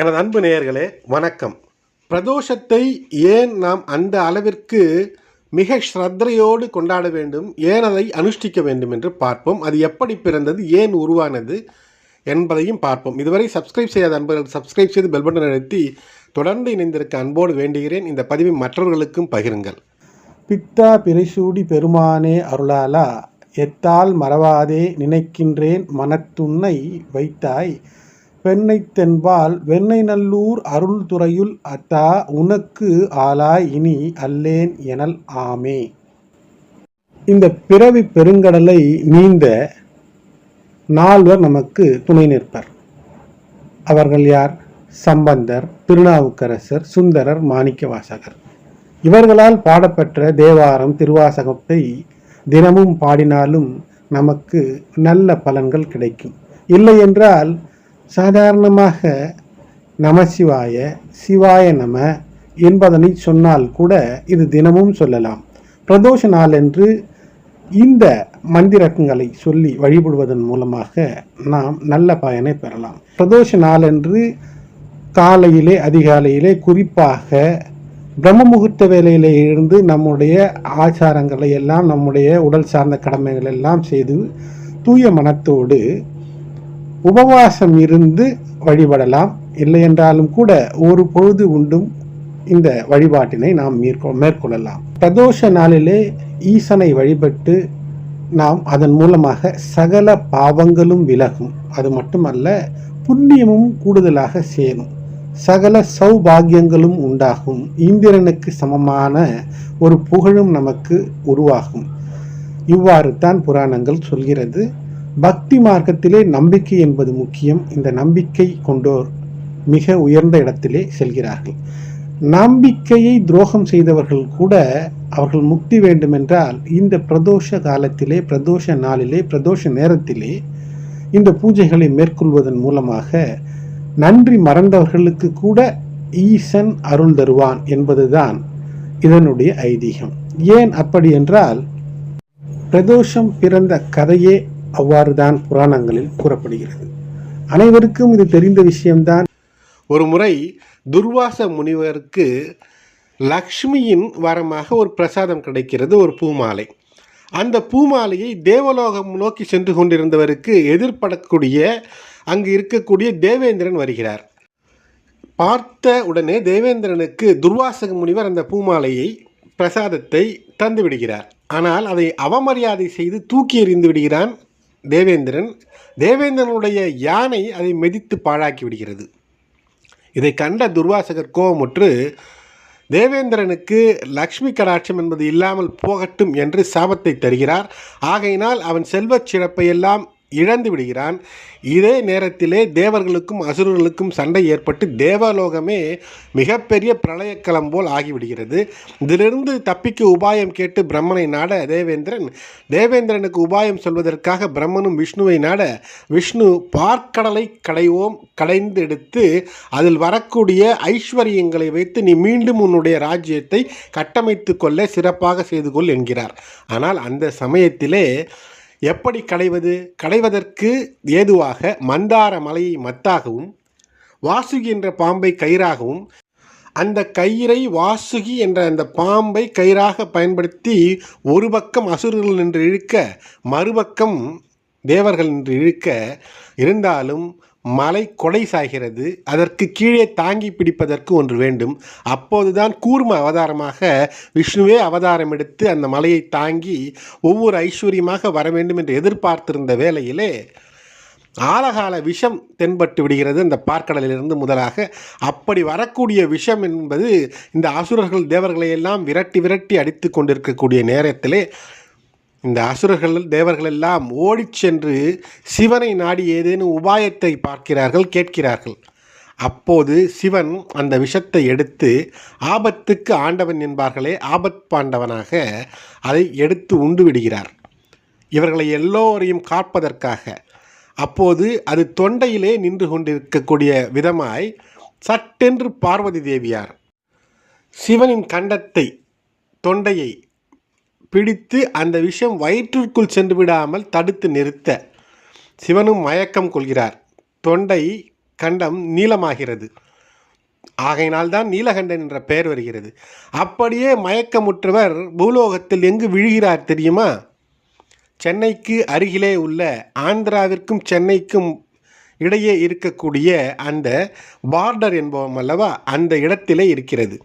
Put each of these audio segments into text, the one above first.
எனது அன்பு நேயர்களே வணக்கம். பிரதோஷத்தை ஏன் நாம் அந்த அளவிற்கு மிக ஸ்ரத்தையோடு கொண்டாட வேண்டும் ஏன் அதை அனுஷ்டிக்க வேண்டும் என்று பார்ப்போம். அது எப்படி பிறந்தது ஏன் உருவானது என்பதையும் பார்ப்போம். இதுவரை சப்ஸ்கிரைப் செய்யாத அன்பர்கள் சப்ஸ்கிரைப் செய்து பெல் பட்டன் அழுத்தி தொடர்ந்து இணைந்திருக்க அன்போடு வேண்டுகிறேன். இந்த பதிவை மற்றவர்களுக்கும் பகிருங்கள். பித்தா பிறைசூடி பெருமானே அருளாலா எத்தால் மறவாதே நினைக்கின்றேன் மனத்துண்ணை வைத்தாய். பெண்ணை தென்பால் வெண்ணை நல்லூர் அருள் துறையுள் அத்தா உனக்கு ஆளாய் இனி அல்லேன் எனல் ஆமே. இந்த பிறவி பெருங்கடலை நீந்த நால்வர் நமக்கு துணை நிற்பர். அவர்கள் யார்? சம்பந்தர் திருநாவுக்கரசர் சுந்தரர் மாணிக்கவாசகர். இவர்களால் பாடப்பெற்ற தேவாரம் திருவாசகத்தை தினமும் பாடினாலும் நமக்கு நல்ல பலன்கள் கிடைக்கும். இல்லை என்றால் சாதாரணமாக நமசிவாய சிவாய நம என்பதனை சொன்னால் கூட இது தினமும் சொல்லலாம். பிரதோஷ நாளன்று இந்த மந்திரங்களை சொல்லி வழிபடுவதன் மூலமாக நாம் நல்ல பயனை பெறலாம். பிரதோஷ நாளன்று காலையிலே அதிகாலையிலே குறிப்பாக பிரம்ம முகூர்த்த வேலையிலே இருந்து நம்முடைய ஆச்சாரங்களை எல்லாம் நம்முடைய உடல் சார்ந்த கடமைகள் எல்லாம் செய்து தூய மனத்தோடு உபவாசம் இருந்து வழிபடலாம். இல்லை என்றாலும் கூட ஒரு பொழுது உண்டும் இந்த வழிபாட்டினை நாம் மேற்கொ மேற்கொள்ளலாம். பிரதோஷ நாளிலே ஈசனை வழிபட்டு நாம் அதன் மூலமாக சகல பாவங்களும் விலகும். அது மட்டுமல்ல புண்ணியமும் கூடுதலாக சேரும். சகல சௌபாகியங்களும் உண்டாகும். இந்திரனுக்கு சமமான ஒரு புகழும் நமக்கு உருவாகும். இவ்வாறு தான் புராணங்கள் சொல்கிறது. பக்தி மார்க்கத்திலே நம்பிக்கை என்பது முக்கியம். இந்த நம்பிக்கை கொண்டோர் மிக உயர்ந்த இடத்திலே செல்கிறார்கள். நம்பிக்கையை துரோகம் செய்தவர்கள் கூட அவர்கள் முக்தி வேண்டுமென்றால் இந்த பிரதோஷ காலத்திலே பிரதோஷ நாளிலே பிரதோஷ நேரத்திலே இந்த பூஜைகளை மேற்கொள்வதன் மூலமாக நன்றி மறந்தவர்களுக்கு கூட ஈசன் அருள் தருவான் என்பதுதான் இதனுடைய ஐதீகம். ஏன் அப்படி என்றால் பிரதோஷம் பிறந்த கதையே அவ்வாறுதான் புராணங்களில் கூறப்படுகிறது. அனைவருக்கும் இது தெரிந்த விஷயம்தான். ஒரு முறை துர்வாச முனிவருக்கு லக்ஷ்மியின் வரமாக ஒரு பிரசாதம் கிடைக்கிறது ஒரு பூமாலை. அந்த பூமாலையை தேவலோகம் நோக்கி சென்று கொண்டிருந்தவருக்கு எதிர்படக்கூடிய அங்கு இருக்கக்கூடிய தேவேந்திரன் வருகிறார். பார்த்த உடனே தேவேந்திரனுக்கு துர்வாசக முனிவர் அந்த பூமாலையை பிரசாதத்தை தந்து விடுகிறார் ஆனால் அதை அவமரியாதை செய்து தூக்கி எறிந்து விடுகிறான். தேவேந்திரன் தேவேந்திரனுடைய யானை அதை மிதித்து பாழாக்கி விடுகிறது. இதை கண்ட துர்வாசகர் கோபமுற்று தேவேந்திரனுக்கு லக்ஷ்மி கடாட்சம் என்பது இல்லாமல் போகட்டும் என்று சாபத்தை தருகிறார். ஆகையினால் அவன் செல்வச் சிறப்பையெல்லாம் இழந்து விடுகிறான். இதே நேரத்திலே தேவர்களுக்கும் அசுரர்களுக்கும் சண்டை ஏற்பட்டு தேவலோகமே மிகப்பெரிய பிரளயக்களம் போல் ஆகிவிடுகிறது. இதிலிருந்து தப்பிக்க உபாயம் கேட்டு பிரம்மனை நாட தேவேந்திரன் தேவேந்திரனுக்கு உபாயம் சொல்வதற்காக பிரம்மனும் விஷ்ணுவை நாட விஷ்ணு பார்க்கடலை கடைவோம் கடைந்து எடுத்து அதில் வரக்கூடிய ஐஸ்வர்யங்களை வைத்து நீ மீண்டும் உன்னுடைய ராஜ்யத்தை கட்டமைத்து கொள்ள சிறப்பாக செய்து கொள் என்கிறார். ஆனால் அந்த சமயத்திலே எப்படி களைவது? கடைவதற்கு ஏதுவாக மந்தார மலையை மத்தாகவும் வாசுகி என்ற பாம்பை கயிறாகவும் அந்த கயிறை வாசுகி என்ற அந்த பாம்பை கயிறாக பயன்படுத்தி ஒரு பக்கம் அசுரர்கள் நின்று இழுக்க மறுபக்கம் தேவர்கள் நின்று இழுக்க இருந்தாலும் மலை கொடை சாய்கிறது அதற்கு கீழே தாங்கி பிடிப்பதற்கு ஒன்று வேண்டும். அப்போதுதான் கூர்ம அவதாரமாக விஷ்ணுவே அவதாரம் எடுத்து அந்த மலையை தாங்கி ஒவ்வொரு ஐஸ்வர்யமாக வர வேண்டும் என்று எதிர்பார்த்திருந்த வேளையிலே ஆலகால விஷம் தென்பட்டு விடுகிறது. அந்த பார்க்கடலிலிருந்து முதலாக அப்படி வரக்கூடிய விஷம் என்பது இந்த அசுரர்கள் தேவர்களையெல்லாம் விரட்டி விரட்டி அடித்து கொண்டிருக்கக்கூடிய நேரத்திலே இந்த அசுரர்கள் தேவர்கள் எல்லாம் ஓடிச் சென்று சிவனை நாடி ஏதேனும் உபாயத்தை பார்க்கிறார்கள் கேட்கிறார்கள். அப்போது சிவன் அந்த விஷத்தை எடுத்து ஆபத்துக்கு ஆண்டவன் என்பார்களே ஆபத் பாண்டவனாக அதை எடுத்து உண்டு விடுகிறார். இவர்களை எல்லோரையும் காப்பதற்காக. அப்போது அது தொண்டையிலே நின்று கொண்டிருக்கக்கூடிய விதமாய் சட்டென்று பார்வதி தேவியார் சிவனின் கண்டத்தை தொண்டையை பிடித்து அந்த விஷம் வயிற்றிற்குள் சென்று விடாமல் தடுத்து நிறுத்த சிவனும் மயக்கம் கொள்கிறார். தொண்டை கண்டம் நீளமாகிறது. ஆகையினால்தான் நீலகண்டன் என்ற பெயர் வருகிறது. அப்படியே மயக்கமுற்றவர் பூலோகத்தில் எங்கு விழுகிறார் தெரியுமா? சென்னைக்கு அருகிலே உள்ள ஆந்திராவிற்கும் சென்னைக்கும் இடையே இருக்கக்கூடிய அந்த பார்டர் என்போம் அல்லவா? அந்த இடத்திலே இருக்கிறது.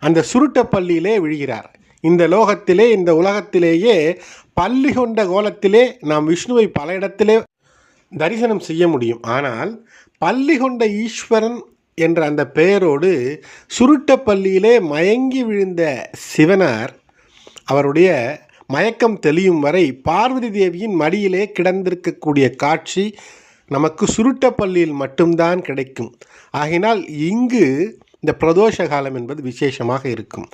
அந்த சுருட்ட பள்ளியிலே விழுகிறார். இந்த லோகத்திலே இந்த உலகத்திலேயே பள்ளி கொண்ட கோலத்திலே நாம் விஷ்ணுவை பல இடத்திலே தரிசனம் செய்ய முடியும். ஆனால் பள்ளி கொண்ட ஈஸ்வரன் என்ற அந்த பெயரோடு சுருட்ட பள்ளியிலே மயங்கி விழுந்த சிவனார் அவருடைய மயக்கம் தெளியும் வரை பார்வதி தேவியின் மடியிலே கிடந்திருக்கக்கூடிய காட்சி நமக்கு சுருட்ட பள்ளியில் மட்டும்தான் கிடைக்கும். ஆகினால் இங்கு இந்த பிரதோஷ காலம் என்பது விசேஷமாக இருக்கும்.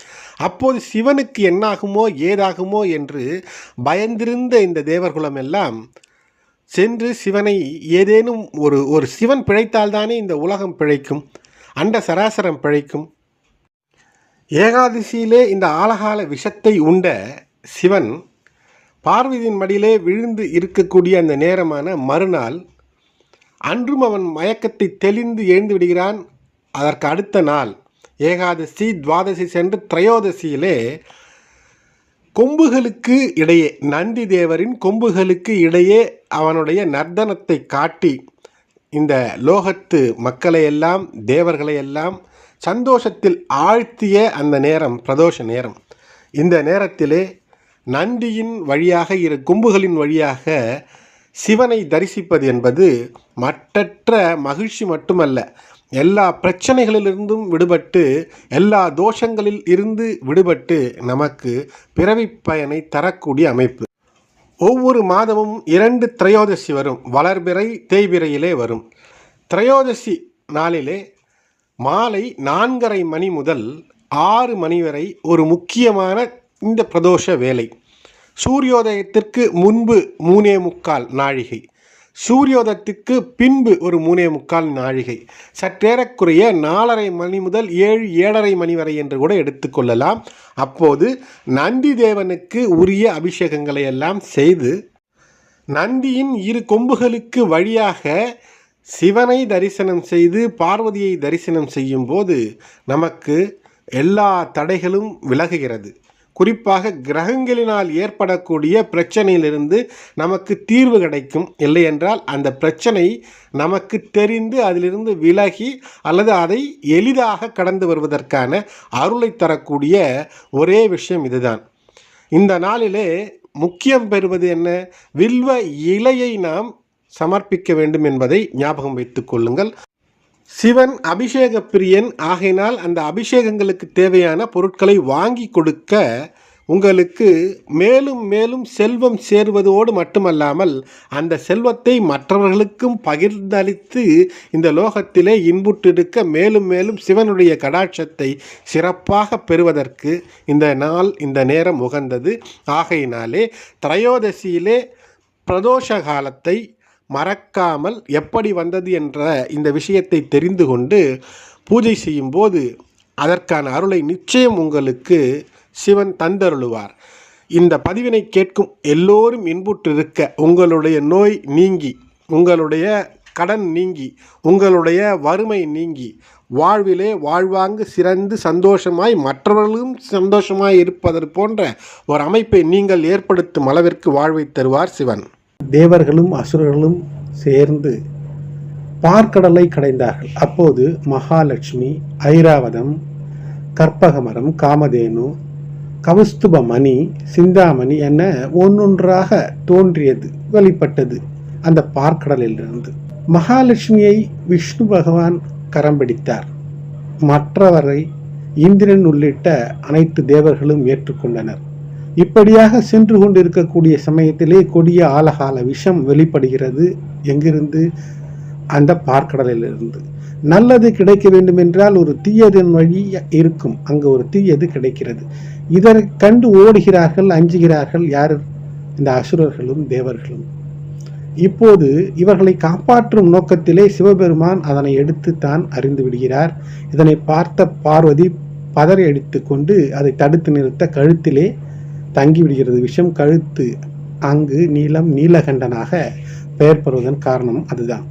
அப்போது சிவனுக்கு என்னாகுமோ ஏதாகுமோ என்று பயந்திருந்த இந்த தேவர்குலம் எல்லாம் சென்று சிவனை ஏதேனும் ஒரு ஒரு சிவன் பிழைத்தால்தானே இந்த உலகம் பிழைக்கும் அண்ட சராசரம் பிழைக்கும். ஏகாதசியிலே இந்த ஆலகால விஷத்தை உண்ட சிவன் பார்வதியின் மடியிலே விழுந்து இருக்கக்கூடிய அந்த நேரமான மறுநாள் அன்றும் அவன் மயக்கத்தை தெளிந்து எழுந்து விடுகிறான். அதற்கு அடுத்த நாள் ஏகாதசி துவாதசி சென்று திரையோதசியிலே கொம்புகளுக்கு இடையே நந்தி தேவரின் கொம்புகளுக்கு இடையே அவனுடைய நர்த்தனத்தை காட்டி இந்த லோகத்து மக்களையெல்லாம் தேவர்களையெல்லாம் தேவர்களை எல்லாம் சந்தோஷத்தில் ஆழ்த்திய அந்த நேரம் பிரதோஷ நேரம். இந்த நேரத்திலே நந்தியின் வழியாக இரு கொம்புகளின் வழியாக சிவனை தரிசிப்பது என்பது மற்றற்ற மகிழ்ச்சி மட்டுமல்ல. எல்லா பிரச்சனைகளிலிருந்தும் விடுபட்டு எல்லா தோஷங்களில் இருந்து விடுபட்டு நமக்கு பிறவி பயனை தரக்கூடிய அமைப்பு. ஒவ்வொரு மாதமும் இரண்டு திரையோதசி வரும். வளர்பிறை தேய்பிறையிலே வரும். திரையோதசி நாளிலே மாலை நான்கரை மணி முதல் ஆறு மணி வரை ஒரு முக்கியமான இந்த பிரதோஷ வேலை. சூரியோதயத்திற்கு முன்பு மூணே முக்கால் நாழிகை. சூரியோதயத்துக்கு பின்பு ஒரு மூணே முக்கால் நாழிகை. சற்றேறக்குறைய நாலரை மணி முதல் ஏழு ஏழரை மணி வரை என்று கூட எடுத்துக்கொள்ளலாம் அப்போது நந்தி தேவனுக்கு உரிய அபிஷேகங்களை எல்லாம் செய்து நந்தியின் இரு கொம்புகளுக்கு வழியாக சிவனை தரிசனம் செய்து பார்வதியை தரிசனம் செய்யும்போது நமக்கு எல்லா தடைகளும் விலகுகிறது. குறிப்பாக கிரகங்களினால் ஏற்படக்கூடிய பிரச்சனையிலிருந்து நமக்கு தீர்வு கிடைக்கும். இல்லை என்றால் அந்த பிரச்சனை நமக்கு தெரிந்து அதிலிருந்து விலகி அல்லது அதை எளிதாக கடந்து வருவதற்கான அருளை தரக்கூடிய ஒரே விஷயம் இதுதான். இந்த நாளிலே முக்கியம் பெறுவது என்ன? வில்வ இலையை நாம் சமர்ப்பிக்க வேண்டும் என்பதை ஞாபகம் வைத்துக் கொள்ளுங்கள். சிவன் அபிஷேக பிரியன் ஆகையினால் அந்த அபிஷேகங்களுக்கு தேவையான பொருட்களை வாங்கி கொடுக்க உங்களுக்கு மேலும் மேலும் செல்வம் சேருவதோடு மட்டுமல்லாமல் அந்த செல்வத்தை மற்றவர்களுக்கும் பகிர்ந்தளித்து இந்த லோகத்திலே இன்புற்றிருக்க மேலும் மேலும் சிவனுடைய கடாட்சத்தை சிறப்பாக பெறுவதற்கு இந்த நாள் இந்த நேரம் உகந்தது. ஆகையினாலே திரையோதசியிலே பிரதோஷ காலத்தை மறக்காமல் எப்படி வந்தது என்ற இந்த விஷயத்தை தெரிந்து கொண்டு பூஜை செய்யும்போது அதற்கான அருளை நிச்சயம் உங்களுக்கு சிவன் தந்தருளுவார். இந்த பதிவினை கேட்கும் எல்லோரும் இன்புற்றிருக்க உங்களுடைய நோய் நீங்கி உங்களுடைய கடன் நீங்கி உங்களுடைய வறுமை நீங்கி வாழ்விலே வாழ்வாங்கு சிறந்து சந்தோஷமாய் மற்றவர்களும் சந்தோஷமாய் இருப்பதற்கு போன்ற ஒரு அமைப்பை நீங்கள் ஏற்படுத்தும் அளவிற்கு வாழ்வை தருவார் சிவன். தேவர்களும் அசுரர்களும் சேர்ந்து பார்க்கடலை கடைந்தார்கள். அப்போது மகாலட்சுமி ஐராவதம் கற்பகமரம் காமதேனு கவுஸ்துப மணி சிந்தாமணி என ஒன்றொன்றாக தோன்றியது வெளிப்பட்டது அந்த பார்க்கடலிலிருந்து. மகாலட்சுமியை விஷ்ணு பகவான் கரம் பிடித்தார். மற்றவரை இந்திரன் உள்ளிட்ட அனைத்து தேவர்களும் ஏற்றுக்கொண்டனர். இப்படியாக சென்று கொண்டிருக்கக்கூடிய சமயத்திலே கொடிய ஆலகால விஷம் வெளிப்படுகிறது. எங்கிருந்து? அந்த பார்க்கடலிலிருந்து. நல்லது கிடைக்க வேண்டும் என்றால் ஒரு தீயதன் வழி இருக்கும். அங்கு ஒரு தீயது கிடைக்கிறது. இதை கண்டு ஓடுகிறார்கள் அஞ்சுகிறார்கள் யார்? இந்த அசுரர்களும் தேவர்களும். இப்போது இவர்களை காப்பாற்றும் நோக்கத்திலே சிவபெருமான் அதனை எடுத்து தான் அறிந்து விடுகிறார். இதனை பார்த்த பார்வதி பதறி அடித்து கொண்டு அதை தடுத்து நிறுத்த கழுத்திலே தங்கிவிடுகிறது விஷம் கழுத்து அங்கு நீலம் நீலகண்டனாக பெயர் பெறுவதன் காரணம் அதுதான்.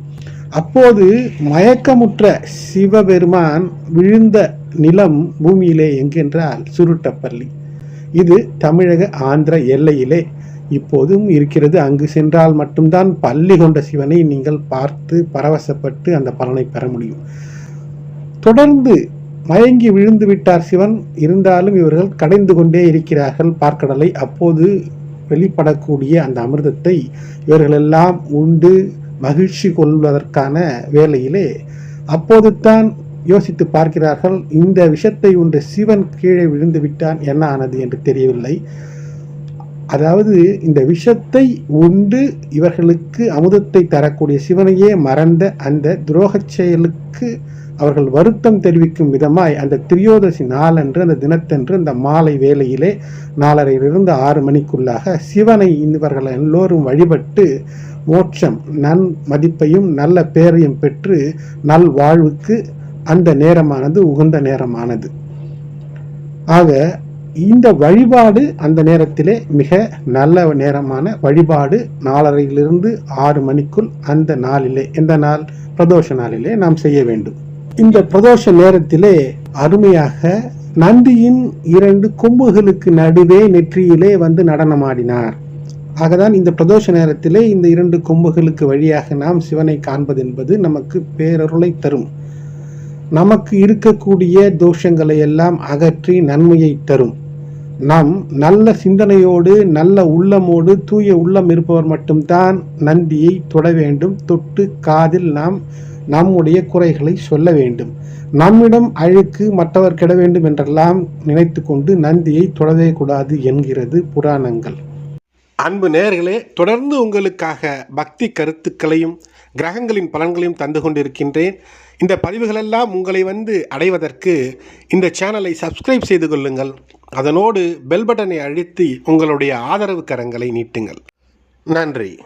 அப்போது மயக்கமுற்ற சிவபெருமான் விழுந்த நிலம் பூமியிலே எங்கென்றால் சுருட்டப்பள்ளி இது தமிழக ஆந்திர எல்லையிலே இப்போதும் இருக்கிறது. அங்கு சென்றால் மட்டும்தான் பள்ளி கொண்ட சிவனை நீங்கள் பார்த்து பரவசப்பட்டு அந்த பலனை பெற முடியும். தொடர்ந்து மயங்கி விழுந்து விட்டார் சிவன். இருந்தாலும் இவர்கள் கடைந்து கொண்டே இருக்கிறார்கள். பார்க்கடலை அப்போது வெளிப்படக்கூடிய அந்த அமிர்தத்தை இவர்களெல்லாம் உண்டு மகிழ்ச்சி கொள்வதற்கான வேலையிலே அப்போது தான் யோசித்து பார்க்கிறார்கள் இந்த விஷத்தை ஒன்று சிவன் கீழே விழுந்து விட்டான் என்ன ஆனது என்று தெரியவில்லை. அதாவது இந்த விஷத்தை உண்டு இவர்களுக்கு அமுதத்தை தரக்கூடிய சிவனையே மறந்த அந்த துரோகச் செயலுக்கு அவர்கள் வருத்தம் தெரிவிக்கும் விதமாய் அந்த திரியோதசி நாளன்று அந்த தினத்தன்று அந்த மாலை வேளையிலே நாலரையிலிருந்து ஆறு மணிக்குள்ளாக சிவனை இவர்கள் எல்லோரும் வழிபட்டு மோட்சம் நன் மதிப்பையும் நல்ல பேரையும் பெற்று நல் வாழ்வுக்கு அந்த நேரமானது உகந்த நேரமானது. ஆக இந்த வழிபாடு அந்த நேரத்திலே மிக நல்ல நேரமான வழிபாடு நாலரையிலிருந்து ஆறு மணிக்குள் அந்த நாளிலே எந்த நாள் பிரதோஷ நாளிலே நாம் செய்ய வேண்டும். இந்த பிரதோஷ நேரத்திலே அருமையாக நந்தியின் இரண்டு கொம்புகளுக்கு நடுவே நெற்றியிலே வந்து நடனமாடினார். ஆகதான் இந்த பிரதோஷ நேரத்திலே இந்த இரண்டு கொம்புகளுக்கு வழியாக நாம் சிவனை காண்பது என்பது நமக்கு பேரருளை தரும். நமக்கு இருக்கக்கூடிய தோஷங்களை எல்லாம் அகற்றி நன்மையை தரும். நாம் நல்ல சிந்தனையோடு நல்ல உள்ளமோடு தூய உள்ளம் இருப்பவர் மட்டும்தான் நந்தியை தொட வேண்டும். தொட்டு காதில் நாம் நம்முடைய குறைகளை சொல்ல வேண்டும். நம்மிடம் அழுக்கு மற்றவர் கெட வேண்டும் என்றெல்லாம் நினைத்து கொண்டு நந்தியை தொடவே கூடாது என்கிறது புராணங்கள். அன்பு நேர்களே தொடர்ந்து உங்களுக்காக பக்தி கருத்துக்களையும் கிரகங்களின் பலன்களையும் தந்து கொண்டிருக்கின்றேன். இந்த பதிவுகளெல்லாம் உங்களை வந்து அடைவதற்கு இந்த சேனலை சப்ஸ்கிரைப் செய்து கொள்ளுங்கள். அதனோடு பெல் பட்டனை அழுத்தி உங்களுடைய ஆதரவு கரங்களை நீட்டுங்கள். நன்றி.